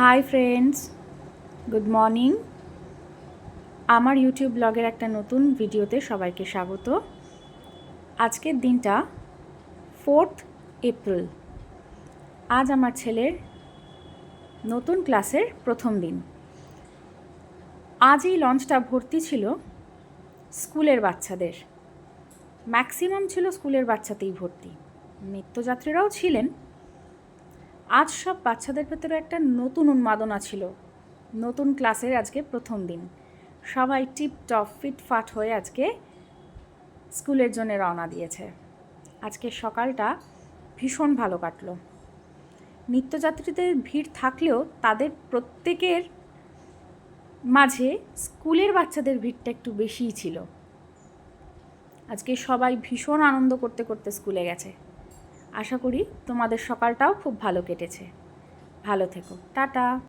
High friends good morning আমার YouTube ব্লগের একটা নতুন ভিডিওতে সবাইকে স্বাগত। আজকের দিনটা ফোর্থ এপ্রিল আজ আমার ছেলের নতুন ক্লাসের প্রথম দিন। আজ এই লঞ্চটা ভর্তি ছিল স্কুলের বাচ্চাদের। ম্যাক্সিমাম ছিল স্কুলের বাচ্চাতেই ভর্তি। নিত্যযাত্রীরাও ছিলেন। আজ সব বাচ্চাদের ভেতরে একটা নতুন উন্মাদনা ছিল। নতুন ক্লাসের আজকে প্রথম দিন। সবাই টিপ টপ ফিটফাট হয়ে আজকে স্কুলের জন্য রওনা দিয়েছে। আজকে সকালটা ভীষণ ভালো কাটলো। নিত্যযাত্রীদের ভিড় থাকলেও তাদের প্রত্যেকের মাঝে স্কুলের বাচ্চাদের ভিড়টা একটু বেশিই ছিল। আজকে সবাই ভীষণ আনন্দ করতে করতে স্কুলে গেছে। আশা করি তোমাদের সকালটাও খুব ভালো কেটেছে। ভালো থেকো। টাটা।